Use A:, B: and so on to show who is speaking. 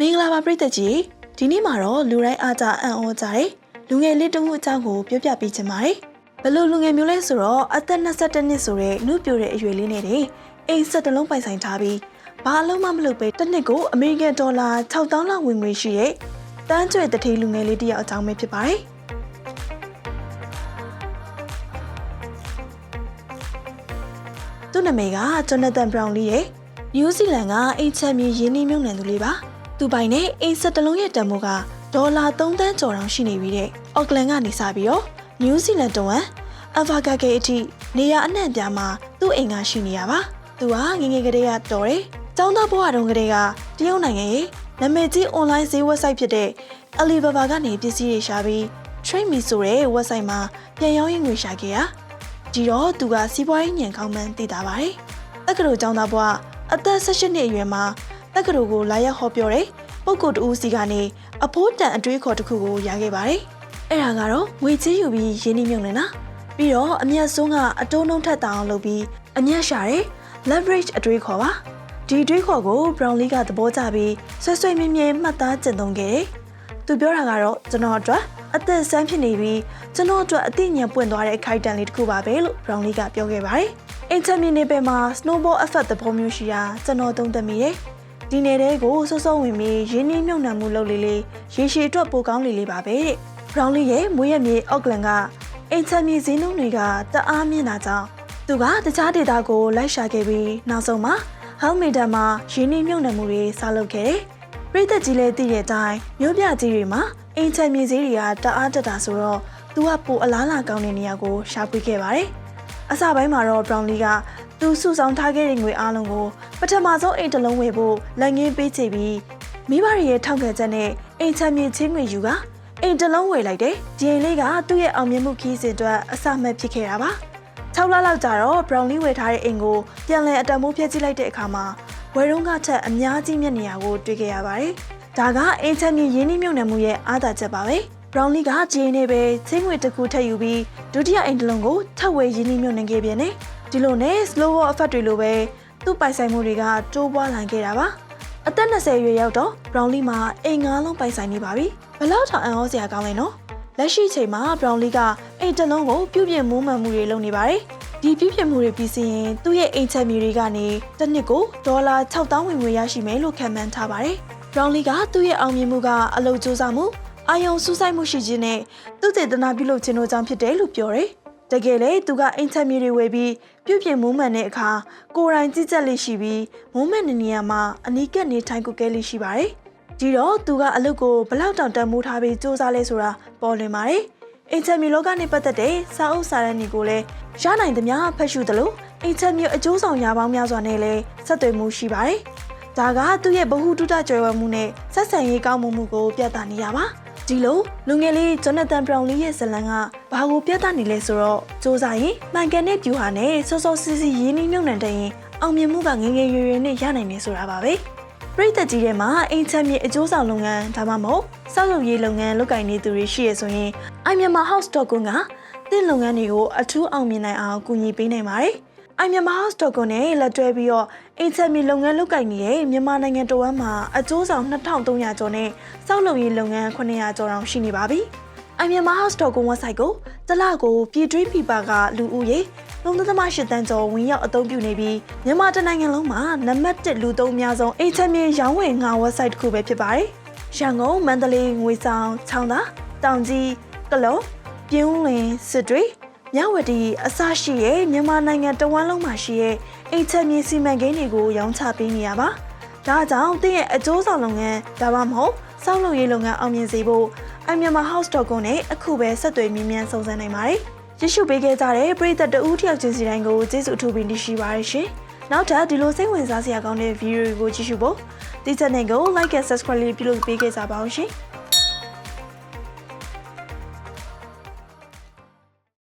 A: မင်္ဂလာပါပရိသတ်ကြီးဒီနေ့မှာတော့လူတိုင်းအားကြအံ့ဩကြတယ်လူငယ်လေးတစ်ဦးအကြောင်းကိုပြောပြပေးချင်ပါတယ်ဘယ်လိုလူငယ်မျိုးလဲဆိုတော့အသက်22နှစ်ဆိုတဲ့နှုတ်ပြတဲ့အရွယ်လေးနဲ့တည်းအိမ်ဆက်တစ်လုံးပိုင်ဆိုင်ထားပြီးဘာအလုံးမမလုပ်ပဲတစ်နှစ်ကိုအမေရိကန်ဒေါ်လာ6000လောက်ဝင်ငွေရှိတဲ့တန်းကျွေတထေးလူငယ်လေးတစ်ယောက်အကြောင်းပဲဖြစ်ပါတယ်သူ့နာမည်ကဂျွန်နသန်ဘရောင်လီရဲ့နယူးဇီလန်ကအိမ်ချက်မြေရင်းနှီးမြှုပ်နှံသူလေးပါ သူပိုင်တဲ့အိမ်ဆက်တစ်လုံးရဲ့တန်ဖိုးကဒေါ်လာ3သန်းကျော်တောင်ရှိနေပြီတဲ့အော့ကလန်ကနေစပြီးတော့နယူးဇီလန်တဝန်အဖာဂါကေအထိနေရအနှံ့ပြားမှာသူ့အိမ်ကရှိနေရပါသူကငငယ်ကလေးကတော်တယ်ကျောင်းသားဘဝတုန်းကတည်းကတရုတ်နိုင်ငံရဲ့နာမည်ကြီး online ဈေး website ဖြစ်တဲ့ Alibaba ကနေပစ္စည်းတွေရှာပြီး Trade Me ဆိုတဲ့ website မှာပြန်ရောင်းရင်ငွေရှာခဲ့ရဒီတော့သူကစီးပွားရေးညံကောင်းမှန်းသိတာပါတယ်တက္ကသိုလ်ကျောင်းသားဘဝအသက်18နှစ်အရွယ်မှာတ က္ကသိုလ်ကိုလာရောက်ဟောပြောတဲ့ပုဂ္ဂိုလ်တဦးစီကနေအဖိုးတန်အတွေးခေါ်တစ်ခုကိုရခဲ့ပါတယ်အဲ့ဒါကတော့ငွေချေးယူပြီးရင်းနှီးမြှုပ်နှံတာပြီးတော့အမျက်ဆုံးကအတိုးနှုံထက်တောင်လုပ်ပြီးအမျက်ရှာတဲ့ leverage အတွေးခေါ်ပါဒီအတွေးခေါ်ကို Brownlee ကသဘောကျပြီးဆွဆွမြင်းမြင်းမှတ်သားကျင့်သုံးခဲ့တယ်သူပြောတာကတော့ကျွန်တော်အတွက်အသက်ဆန်းဖြစ်နေပြီးကျွန်တော်အတွက်အသိဉာဏ်ပွင့်သွားတဲ့ခိုက်တန်လေးတစ်ခုပါပဲလို့ Brownlee ကပြောခဲ့ပါတယ်။အင်တာမီနေပယ်မှာ snowball effect သဘောမျိုးရှိတာကျွန်တော်သုံးသပ်မိတယ်။ ဒီနယ်တဲကိုစောစောဝင်ပြီးရင်းနှီးမြှုပ်နှံမှုလုပ်လေးလေးရေရှည်အတွက်ပိုကောင်းလေးလေးပါပဲတဲ့။ Brownlee ရဲ့မွေးရမြေအော့ကလန်ကအင်တာမီဈေးနှုန်းတွေကတအားမြင့်တာကြောင့်သူကတခြားဒေသကိုလိုက်ရှာခဲ့ပြီးနောက်ဆုံးမှာ Helmeta မှာရင်းနှီးမြှုပ်နှံမှုတွေစလုပ်ခဲ့တယ်။ပြည်သက်ကြီးလည်းသိတဲ့အတိုင်းမြို့ပြကြီးတွေမှာအင်ချန်မြေဈေးတွေကတအားတက်တာဆိုတော့သူကပိုအလားလာကောင်းတဲ့နေရာကိုရှာဖွေခဲ့ပါတယ်။အစပိုင်းမှာတော့ Brownlee က သူစုဆောင်ထားခဲ့တဲ့ငွေအားလုံးကိုပထမဆုံးအိမ်တစ်လုံးဝယ်ဖို့လက်ငင်းပေးချေပြီးမိဘတွေရဲ့ထောက်ခံချက်နဲ့အိမ်ချမ်းမြေချင်းငွေယူကအိမ်တစ်လုံးဝယ်လိုက်တယ်။ဒီအိမ်လေးကသူ့ရဲ့အောင်မြင်မှုခီးစဉ်အတွက်အစမဲ့ဖြစ်ခဲ့တာပါ။6လလောက်ကြာတော့ Brownlee ဝယ်ထားတဲ့အိမ်ကိုပြန်လည်အတံမိုးဖျက်ကြည့်လိုက်တဲ့အခါမှာဝယ်ရုံးကထက်အများကြီးမြတ်နေရကိုတွေ့ခဲ့ရပါတယ်။ဒါကအိမ်ချမ်းမြေရင်းနှီးမြှုပ်နှံမှုရဲ့အားသာချက်ပါပဲ။ Brownlee ကဂျင်းနေပဲချင်းငွေတစ်ခုထပ်ယူပြီးဒုတိယအိမ်တစ်လုံးကိုထပ်ဝယ်ရင်းနှီးမြှုပ်နှံခဲ့ပြန်တယ်။ ဒီလိုနဲ့ slow wall effect တွေလိုပဲသူ့ပိုင်ဆိုင်မှုတွေကတိုးပွားလာခဲ့တာပါ။အသက်20ရွယ်ရောက်တော့ Brownlee မှာအိမ်ငါးလုံးပိုင်ဆိုင်နေပါပြီ။ဘလောက်ထောင်အံ့ဩစရာကောင်းလဲနော်။လက်ရှိချိန်မှာ Brownlee ကအိမ်တစ်လုံးကိုပြုပြင်မိုးမှန်မှုတွေလုပ်နေပါတယ်။ဒီပြုပြင်မှုတွေပြီးစီရင်သူ့ရဲ့အိမ်ချက်မြေတွေကနေတစ်နှစ်ကိုဒေါ်လာ6000ဝင်ငွေရရှိမယ်လို့ခန့်မှန်းထားပါတယ်။ Brownlee ကသူ့ရဲ့အောင်မြင်မှုကအလုပ်ကြိုးစားမှုအာယုံစူးစိုက်မှုရှိခြင်းနဲ့သူ့စေတနာပြုလုပ်ခြင်းတို့ကြောင့်ဖြစ်တယ်လို့ပြောတယ်။ တကယ်လေသူကအိမ်ချက်မြေတွေဝယ်ပြီးပြုပြင်မိုးမှန်တဲ့အခါကိုယ်တိုင်ကြည့်ချက်လေးရှိပြီးမိုးမှန်တဲ့နေရာမှာအနီးကပ်နေထိုင်ကိုကဲလေးရှိပါတယ်။ဒီတော့သူကအလုပ်ကိုဘလောက်တောင်တန်မိုးထားပြီးစူးစမ်းလဲဆိုတာပေါ်လွင်ပါတယ်။အင်ချက်မြေလောကနဲ့ပတ်သက်တဲ့စာအုပ်စာတမ်းတွေကိုလည်းရနိုင်သမျှဖတ်ရှုသလိုအင်ချက်မြေအကျိုးဆောင်ရာပေါင်းများစွာနဲ့လည်းဆက်သွယ်မှုရှိပါတယ်။ဒါကသူ့ရဲ့ဗဟုတုတကြွယ်ဝမှုနဲ့ဆက်ဆံရေးကောင်းမှုမှုကိုပြသနေရပါ။ ဒီလိုလူငယ်လေးဂျွန်နသန်ဘရောင်လီရဲ့ဇလံကဘာကိုပြသနေလဲဆိုတော့စူးစမ်းရင်မှန်ကန်တဲ့ဗျူဟာနဲ့စောစောစီးစီးရင်းနှီးမြှုပ်နှံတဲ့ရင်အောင်မြင်မှုကငယ်ငယ်ရွယ်ရွယ်နဲ့ရနိုင်တယ်ဆိုတာပါပဲ။ပြည်သက်ကြီးထဲမှာအိမ်ချမ်းမြေအကျိုးဆောင်လုပ်ငန်းဒါမှမဟုတ်စောက်လုပ်ရေးလုပ်ငန်းလုပ်ကိုင်နေသူတွေရှိရဆိုရင်အိုင်မြန်မာ House Stockon ကတင့်လုပ်ငန်းတွေကိုအထူးအောင်မြင်နိုင်အောင်ကူညီပေးနိုင်ပါတယ်။ အိုင်မြန်မာ House Stockon နဲ့လက်တွဲပြီးတော့အိမ်ချမ်းမြေလုပ်ငန်းလုပ်ကိုင်နေတဲ့မြန်မာနိုင်ငံတော်ဝန်မှာအကျိုးဆောင်2300ကျော်နဲ့စောက်လုပ်ရေးလုပ်ငန်း900ကျော်တောင်ရှိနေပါပြီ။အိုင်မြန်မာ House Stockon website ကိုတစ်လကိုပြည်တွင်းပြည်ပကလူဦးရေ3.8တန်းကျော်ဝင်ရောက်အသုံးပြုနေပြီးမြန်မာတနိုင်ငံလုံးမှာနံပါတ်1လူသုံးအများဆုံးအိမ်ချမ်းမြေရောင်းဝယ်ငါ website တစ်ခုပဲဖြစ်ပါတယ်။ရန်ကုန်မန္တလေးငွေဆောင်ချောင်းသာတောင်ကြီးကလုံးပြင်းဦးလင်စစ်တွေ မြဝတီအစရှိရဲ့မြန်မာနိုင်ငံတဝန်းလုံးမှာရှိရဲ့အိမ်ချမ်းမြေစီမံကိန်းတွေကိုရောင်းချပေးနေရပါ။ဒါကြောင့်တင့်ရဲ့အကျိုးဆောင်လုပ်ငန်းဒါမှမဟုတ်စောက်လုပ်ရေးလုပ်ငန်းအောင်မြင်စေဖို့အမြန်မာ House Stockon နဲ့အခုပဲဆက်သွယ်မြင်းမြန်စုံစမ်းနိုင်ပါတယ်။ရရှိပေးခဲ့ကြတဲ့ပရိသတ်တဦးတယောက်ချင်းစီတိုင်းကိုကျေးဇူးအထူးပင်တင်ရှိပါရရှင်။နောက်ထပ်ဒီလိုစိတ်ဝင်စားစရာကောင်းတဲ့ဗီဒီယိုတွေကိုကြည့်ရှုဖို့ဒီ channel ကို like and subscribe လေးပြုလုပ်ပေးခဲ့ကြပါအောင်ရှင်။